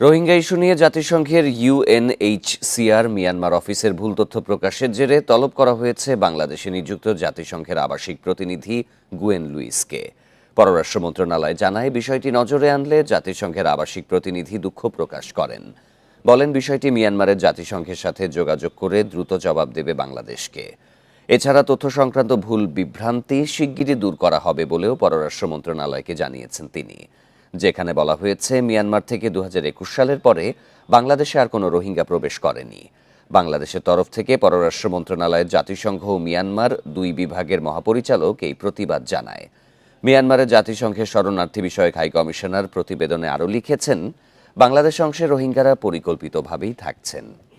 Rohingya issue নিয়ে জাতিসংঘের UNHCR Myanmar অফিসের ভুল তথ্য প্রকাশের জেরে তলব করা হয়েছে বাংলাদেশে নিযুক্ত জাতিসংঘের আবাসিক প্রতিনিধি গুয়েন লুইসকে। পররাষ্ট্র মন্ত্রণালয় জানায় বিষয়টি নজরে আনলে জাতিসংঘের আবাসিক প্রতিনিধি দুঃখ প্রকাশ করেন। বলেন, বিষয়টি মিয়ানমারের জাতিসংঘের সাথে যোগাযোগ করে দ্রুত জবাব দেবে বাংলাদেশকে। এছাড়া তথ্য সংক্রান্ত ভুল বিভ্রান্তি শিগগিরই দূর করা হবে বলেও পররাষ্ট্র মন্ত্রণালয়কে জানিয়েছেন তিনি। যেখানে বলা হয়েছে মিয়ানমার থেকে দু হাজার একুশ সালের পরে বাংলাদেশে আর কোনো রোহিঙ্গা প্রবেশ করেনি। বাংলাদেশের তরফ থেকে পররাষ্ট্র মন্ত্রণালয়ের জাতিসংঘ ও মিয়ানমার দুই বিভাগের মহাপরিচালক এই প্রতিবাদ জানায়। মিয়ানমারের জাতিসংঘের শরণার্থী বিষয়ক হাই কমিশনার প্রতিবেদনে আরও লিখেছেন, বাংলাদেশ অংশে রোহিঙ্গারা পরিকল্পিতভাবেই থাকছেন।